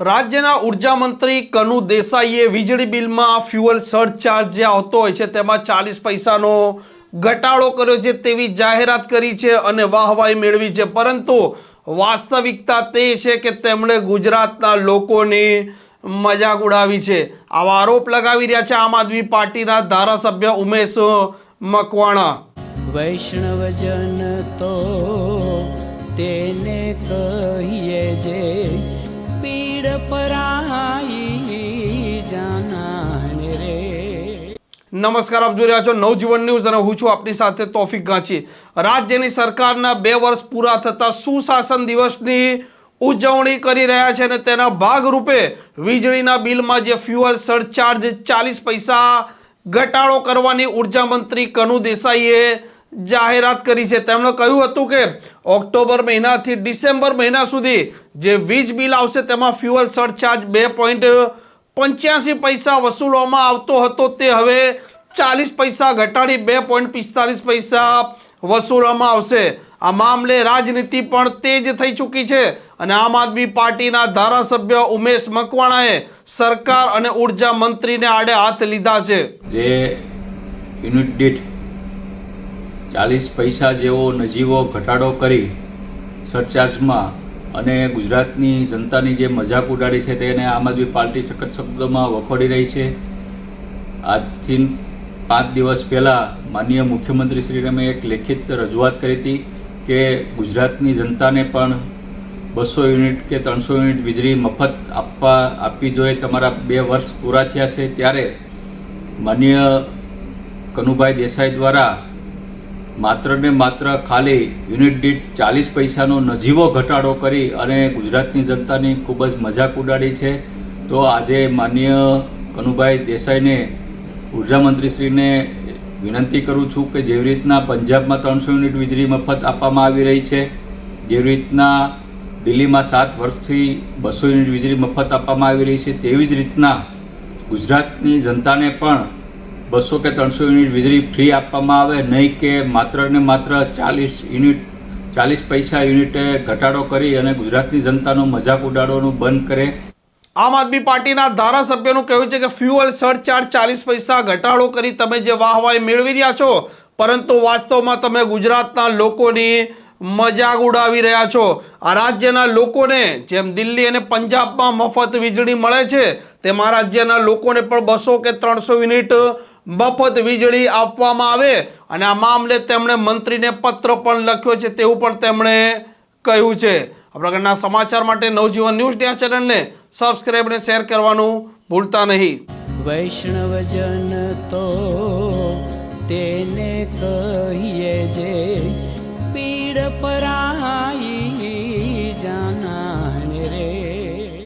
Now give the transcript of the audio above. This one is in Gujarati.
રાજ્યના ઊર્જા મંત્રી કનુ દેસાઈએ વીજળી બિલમાં ફ્યુઅલ સરચાર્જ જે આવતો હોય છે. તેમાં ચાલીસ પૈસાનો ઘટાડો કર્યો છે તેવી જાહેરાત કરી છે અને વાહવાહી મેળવી છે. પરંતુ વાસ્તવિકતા તે છે કે તેમણે ગુજરાતના લોકોની મજાક ઉડાવી છે. આવા આરોપ લગાવી રહ્યા છે આમ આદમી પાર્ટીના ધારાસભ્ય ઉમેશ મકવાણા. વૈષ્ણવજન તો તેને કહીએ જે નમસ્કાર, આપ જોઈ રહ્યા છો નવજીવન ન્યૂઝ અને હું છું આપની સાથે તોફિક ગાંચી. રાજ્યની સરકારના બે વર્ષ પૂરા થતા સુશાસન દિવસની ઉજવણી કરી રહ્યા છે અને તેના ભાગરૂપે વીજળીના બિલમાં જે ફ્યુઅલ સરચાર્જ ચાલીસ પૈસા ઘટાડો કરવાની ઊર્જા મંત્રી કનુ દેસાઈએ જાહેરાત કરી છે. તેમણે કહ્યું હતું કે ઓક્ટોબર મહિનાથી ડિસેમ્બર મહિના સુધી જે વીજ બિલ આવશે તેમાં ફ્યુઅલ સરચાર્જ બે પોઈન્ટ પંચ્યાસી પૈસા વસૂલવામાં આવતો હતો. તે હવે ચાલીસ પૈસા ઘટાડી બે પોઈન્ટ પિસ્તાલીસ પૈસા વસૂલવામાં આવશે. આ મામલે રાજનીતિ પણ તેજ થઈ ચૂકી છે અને આમ આદમી પાર્ટીના ધારાસભ્ય ઉમેશ મકવાણાએ સરકાર અને ઊર્જા મંત્રીને આડે હાથ લીધા છે. જે યુનિટ દીઠ ચાલીસ પૈસા જેવો નજીવો ઘટાડો કરી સરચાર્જમાં અને ગુજરાતની જનતાની જે મજાક ઉડાડી છે તેને આમ આદમી પાર્ટી સખત શબ્દોમાં વખોડી રહી છે. આજથી પાંચ દિવસ પહેલાં માનનીય મુખ્યમંત્રીશ્રીને મેં એક લેખિત રજૂઆત કરી હતી કે ગુજરાતની જનતાને પણ બસો યુનિટ કે ત્રણસો યુનિટ વીજળી મફત આપવા આપવી જોઈએ તમારા બે વર્ષ પૂરા થયા છે ત્યારે માનનીય કનુભાઈ દેસાઈ દ્વારા માત્ર ને માત્ર ખાલી યુનિટ દીઠ ચાલીસ પૈસાનો નજીવો ઘટાડો કરી અને ગુજરાતની જનતાની ખૂબ જ મજાક ઉડાડી છે. તો આજે માન્ય કનુભાઈ દેસાઈને ઊર્જા મંત્રીશ્રીને વિનંતી કરું છું કે જેવી રીતના પંજાબમાં ત્રણસો યુનિટ વીજળી મફત આપવામાં આવી રહી છે, જેવી રીતના દિલ્હીમાં સાત વર્ષથી બસો યુનિટ વીજળી મફત આપવામાં આવી રહી છે, તેવી જ રીતના ગુજરાતની જનતાને પણ બસો કે ત્રણસો યુનિટ વીજળી ફ્રી આપવામાં આવે, નહીં કે માત્ર ને માત્ર ચાલીસ યુનિટ, ચાલીસ પૈસા યુનિટે ઘટાડો કરી અને ગુજરાતની જનતાનો મજાક ઉડાડવાનું બંધ કરે. આમ આદમી પાર્ટીના ધારાસભ્યનું કહેવું છે કે ફ્યુઅલ સરચાર્જ ચાલીસ પૈસા ઘટાડો કરી તમે જે વાહવાહી મેળવી રહ્યા છો, પરંતુ વાસ્તવમાં તમે ગુજરાતના લોકોની મજાક ઉડાવી રહ્યા છો. આ રાજ્યના લોકોને, જેમ દિલ્હી અને પંજાબમાં મફત વીજળી મળે છે, તેમાં રાજ્યના લોકોને પણ બસો કે ત્રણસો યુનિટ મફત વીજળી આપવામાં આવે અને આ મામલે તેમણે મંત્રીને પત્ર પણ લખ્યો છે તેવું પણ તેમણે કહ્યું છે. આ પ્રકારના સમાચાર માટે નવજીવન ન્યૂઝ ડે ચેનલને સબસ્ક્રાઈબ અને શેર કરવાનું ભૂલતા નહીં. વૈષ્ણવજન તો તેને કહીએ જે પીડ પરાઈ